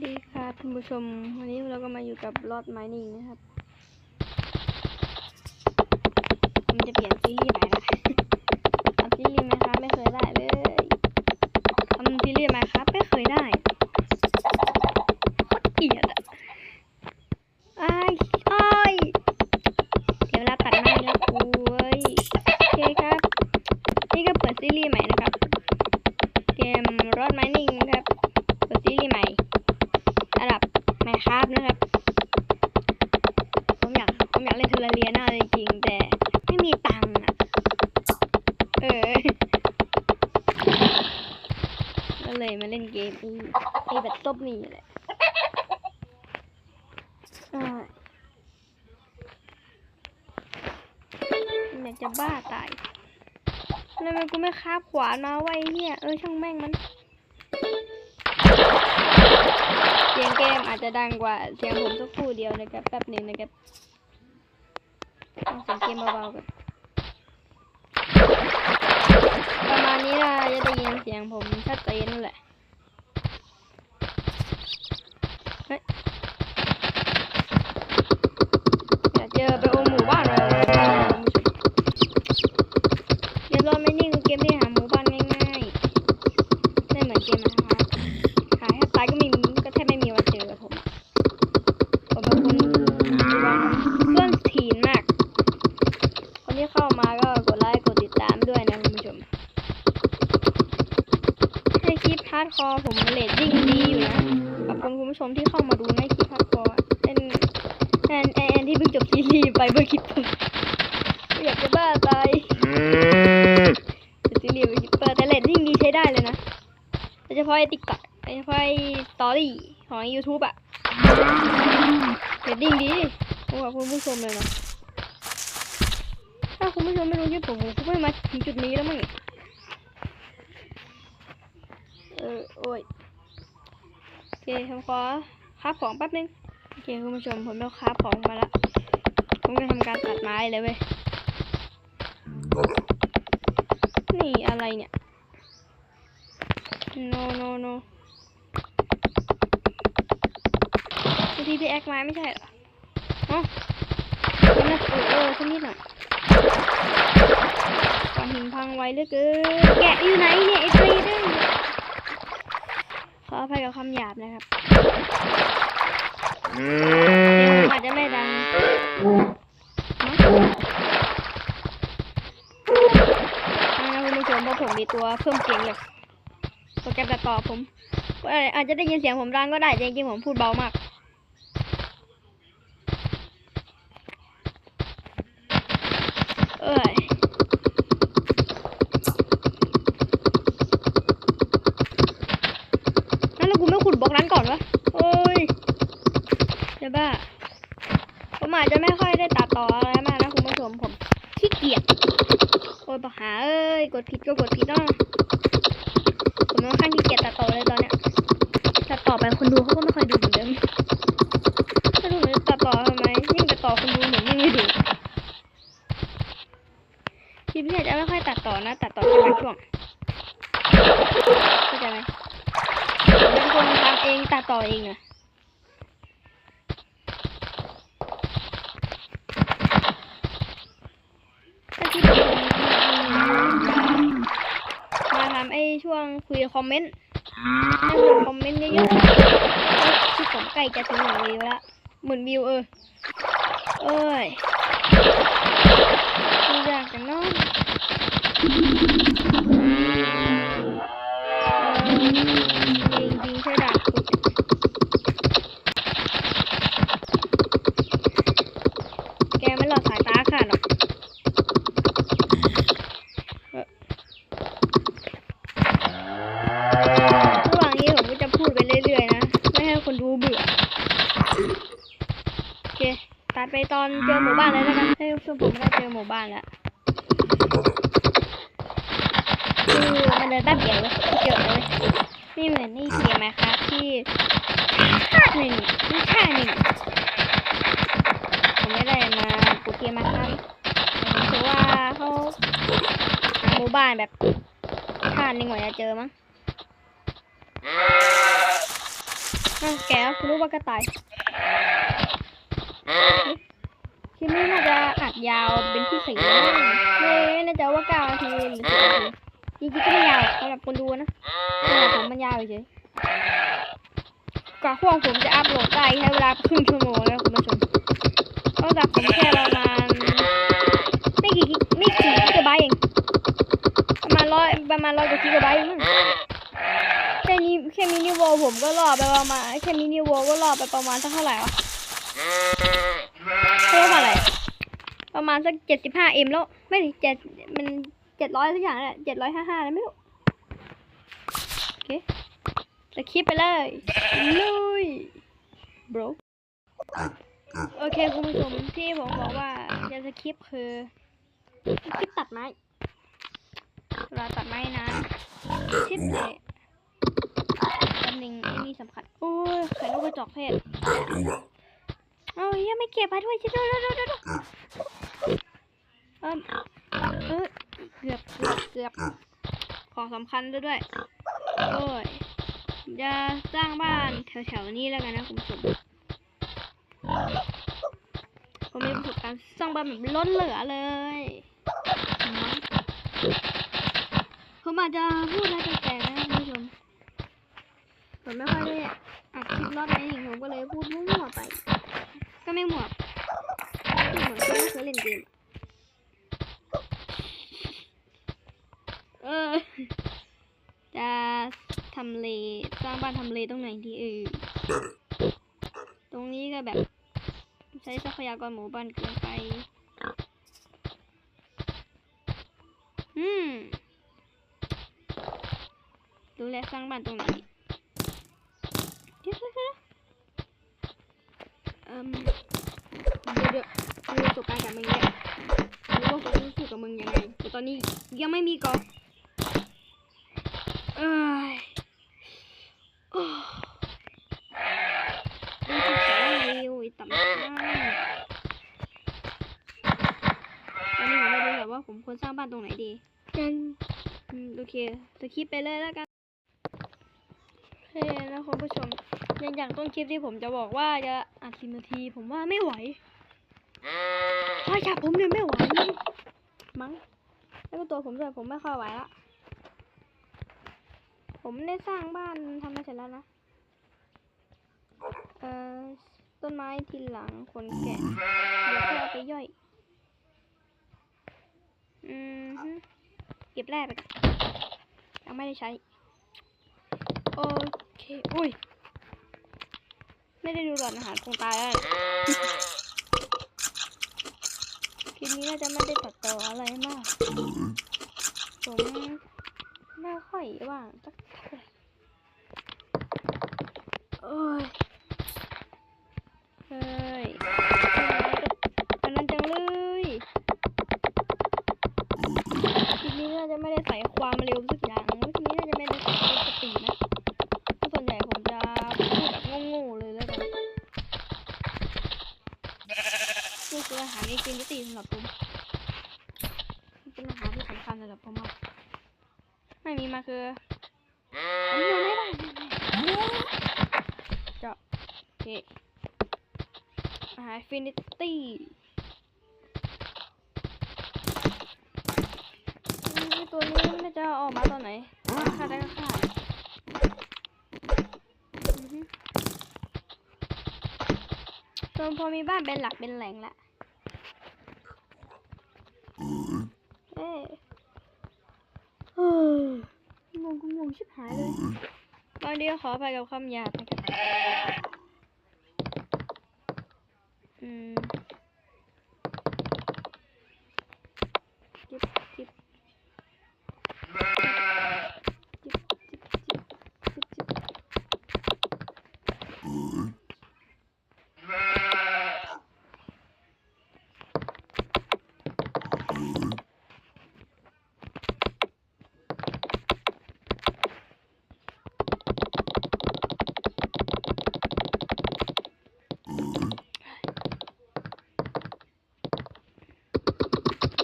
วัสดีครับท่านผู้ชม วันนี้เราก็มาอยู่กับรอดไมนิ่งนะครับ มันจะเปลี่ยนซีรีส์ใหน เลยมาเล่นเกมอีไอแบบซบนี่แหละอยากจะบ้าตายทำไมกูไม่คาบขวานมาไว้เนี่ย เออช่างแม่งมัน เสียงเกมอาจจะดังกว่าเสียงผมสักครู่เดียวนะครับแป๊บหนึ่งนะครับเอาเสียงเกมเบาๆกัน วันนี้นะจะได้ยินเสียงผมชัดเจนนั่นแหละเฮ้ยอยากเจอไปโอหมู่บ้านเลยเกมรอดไม่นิ่งคือเกมที่หาหมู่บ้านง่ายๆไม่เหมือนเกมนะครับ หายแทบตายก็ไมีก็แทบไม่มีวันเจอกับผมอะผมเป็นคนเพื่อนถีนมาก คนที่เข้ามาก็กดไลค์กดติดตามด้วยนะคุณผู้ชมให้คลิปฮาร์ดคอผมเลตยิ่งดีอยู่นะขอบคุณคุณผู้ชมที่เข้ามาดูในคลิปฮาร์ดคอเป็นแอนแอนที่เพิ่งจบซีรีส์ไปเมื่อคลิปเปิดอยากจะบ้าตายจบซีรีส์ไปคลิปเปิดแต่เลตยิ่งดีใช้ได้เลยนะโดยเฉพาะไอติ๊กต็อกโดยเฉพาะไอสตอรี่ของ YouTube อะเรตติ้งดีขอบคุณผู้ชมเลยนะถ้าคุณผู้ชมไม่รู้คลิปผมผมคงไม่มาถึงจุดนี้แล้วมั้ง เออโอ้ยโอเคผมขอคาบของแป๊บนึงโอเคคุณผู้ชมผมได้คาบของมาแล้วผมจะทำการตัดไม้เลยเว้ยนี่อะไรเนี่ย no no no คือทีพีแอคมาไม่ใช่เหรออ๋อนี่นะเออเออสักนิดหน่อยก่อนหินพังไวเหลือเกินแกะอยู่ไหนเนี่ยไอ้ปรีดึง ขออภัยกับคำหยาบนะครับเสียงผมอาจจะไม่ดังนะนะคุณผู้ชมเพราะผมมีตัวเพิ่มเสียงอย่างโปรแกรมตัดต่อผมเอ่ออาจจะได้ยินเสียงผมดังก็ได้แต่จริงๆผมพูดเบามากเอ้ยนั่นแล้วกูไม่ขุดบล็อกนั้นก่อนวะโอ้ยเดี๋ยวบ้า ผมอาจจะไม่ค่อยได้ตัดต่ออะไรมากนะคุณผู้ชมผมขี้เกียจโอ้ยปะหาเอ้ย กดผิดก็กดผิดเนาะผมค่อนข้างที่เกียจตัดต่อเลยตอนเนี้ยตัดต่อไปคนดูเขาก็ไม่ค่อยดูเหมือนเดิมถ้าดูเหมือนตัดต่อทำไมยิ่งตัดต่อคนดูเหมือนยิ่งไม่ดูคลิปเนี่ยจะไม่ค่อยตัดต่อนะ ตัดต่อแค่บางช่วงเข้าใจไหมผมเป็นคนทำเองตัดต่อเองอะถ้าคลิปผมมาทำไอ้ช่วงคุยคอมเมนต์ให้คนคอมเมนต์เยอะๆที่ผมใกล้จะถึงหนึ่งวิวแล้วหมื่นวิวเออ เอ้ยดูอยากจังเน้องจริงจริงๆใช่ดาบสุดแกไม่หลอดสายตาขาดหรอกเอ่อ ระหว่างนี้ผมก็จะพูดไปเรื่อยๆนะ ไม่ให้คนดูเบื่อ โอเค ตัด ไปตอนเจอหมู่บ้านเลยแล้วกันให้ช่วผมได้เจอหมู่บ้านแล้วคือมันเดินแป๊บเดียวเลยเจอเลยไม่เหมือนในเกมไหมครับที่ชาหนึ่งไม่ชาหนึ่งผมไม่ได้มาปูเกมมาครับคือว่าเขาหาหมู่บ้านแบบชาหนึ่งกว่าจะเจอมั้งนั่นแกรู้ว่ากระต่าย คลิปนี้น่าจะอัดยาวเป็นพิเศษนะไม่ไม่แน่ใจว่าเก้านาทีหรือสิบนาทีจริงๆก็ไม่ยาวสำหรับคนดูนะสำหรับผมมันยาวเฉยกว่าพวกผมจะอัพโหลดได้ใช้เวลาครึ่งชั่วโมงแล้วคุณผู้ชมนอกจากผมแค่ประมาณไม่กี่ไม่กี่กิกะไบต์เองประมาณร้อยประมาณร้อยกว่ากิกะไบต์เองมั้งแค่นี้แค่มินิโวลผมก็รอไปประมาณแค่มินิโวลก็รอไปประมาณเท่าไหร่วะ เท่าไร ประมาณสักเจ็ดสิบห้าเอ็มแล้ว ไม่เจ็ดมันเจ็ดร้อยทุกอย่างแหละเจ็ดร้อยห้าห้าอะไรไม่รู้ โอเคจะคลิปไปเลยลุย bro โอเคคุณผู้ชมที่ผมบอกว่าจะสคริปคือคลิปตัดไม้เวลาตัดไม้นะคลิปเนี่ยตำแหน่งไอ้นี่สำคัญ โอ้ยไข่นกกระจอกเทศ เอาเฮียไม่เก็บมาด้วยชิดดูดูดูดูเออเออเกือบเกือบเกือบของสำคัญด้วยด้วยโอ้ยจะสร้างบ้านแถวๆนี้แล้วกันนะคุณผู้ชมผมมีประสบการณ์สร้างบ้านแบบล้นเหลือเลยผมอาจจะพูดอะไรแปลกๆนะคุณผู้ชมผมไม่ค่อยได้อัดคลิปรอบนี้ผมก็เลยพูดมั่วๆไป ก็ไม่หมวกที่เหมือนคนไม่เคยเล่นเกม เออ จะทำเล สร้างบ้านทำเลตรงไหนดีเออ ตรงนี้ก็แบบ ใช้ทรัพยากรหมู่บ้านเกินไป อืม ดูแลสร้างบ้านตรงไหนดีเดี๋ยวเดี๋ยวเดี๋ยวเอิ่ มเดี๋ยวเดี๋ยวมีประสบการณ์กับมึงเนี่ยรู้ว่าผมรู้สึกกับมึงยังไงแต่ตอนนี้ยังไม่มีก่อนเอ้ยโอ้ดูที่แข็งเร็วไอ้ต่ำมากตอนนี้ผมไม่รู้หรอกว่าผมควรสร้างบ้านตรงไหนดีจันอืมโอเคจะคลิปไปเลยแล้วกันโอเคนะคุณผู้ชม ยังอย่างต้นคลิปที่ผมจะบอกว่าจะอัดสิบนาทีผมว่าไม่ไหวถ้าจากผมเนี่ยไม่ไหวมั้งแล้วก็ตัวผมด้วยผมไม่ค่อยไหวละผมได้สร้างบ้านทำมาเสร็จแล้วนะเอ่อต้นไม้ทีหลังขนแกะเดี๋ยวค่อยเอาไปย่อย อืมฮึเก็บแร่ไปก่อนยังไม่ได้ใช้ โอเค อุ้ย ไม่ได้ดูหลอดอาหารคงตายแล้วเนี่ยคลิปนี้น่าจะไม่ได้ตัดต่ออะไรมาก ผมไม่ค่อยว่างสักเท่าไหร่โอ้ยเฮ้ยอั ไม่มีมาคือผมอยู่ไม่ได้เจาะโอเคอาหาฟินิตี้ตัวนี้น่าจะออกมาตอนไหนฆ่าได้ก็ฆ่าอือฮึจนพอมีบ้านเป็นหลักเป็นแหล่งละเอ้ยเฮ้ยงงกูงงชิบหายเลย บางทีก็ขอไปกับคำหยาบนะครับอืมจิบจิบจิบจิบจิบจิบจิบ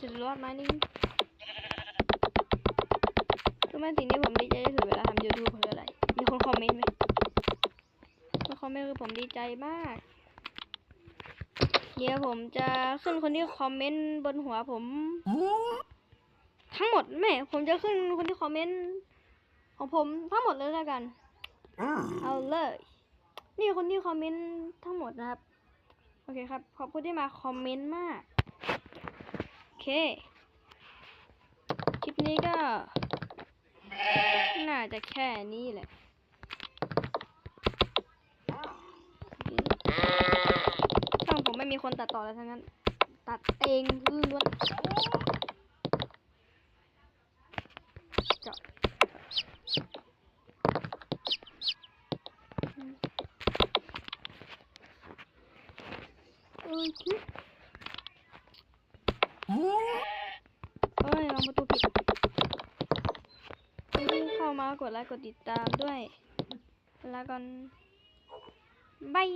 สุดย อดมานี่รู้ไหมสิ่งที่ผมดีใจที่สุดเวลาทำ YouTube คืออะไร มีคนคอมเมนต์ไหมคอมเมนต์คือผมดีใจมาก เดี๋ยวผมจะขึ้นคนที่คอมเมนต์บนหัวผม ทั้งหมดแม่ผมจะขึ้นคนที่คอมเมนต์ของผมทั้งหมดเลยแล้วกัน เอาเลย นี่คนที่คอมเมนต์ทั้งหมดนะครับ โอเคครับ ขอบคุณที่มาคอมเมนต์มาก เคคลิปนี้ก็ น่าจะแค่นี้แหละช่องผมไม่มีคนตัดต่อแล้วทั้งนั้น ตัดเองล้วนเจาะโอเคเอ้ยลองประตูผิดเข้ามา กดไลค์กดติดตามด้วยแล้วกันบาย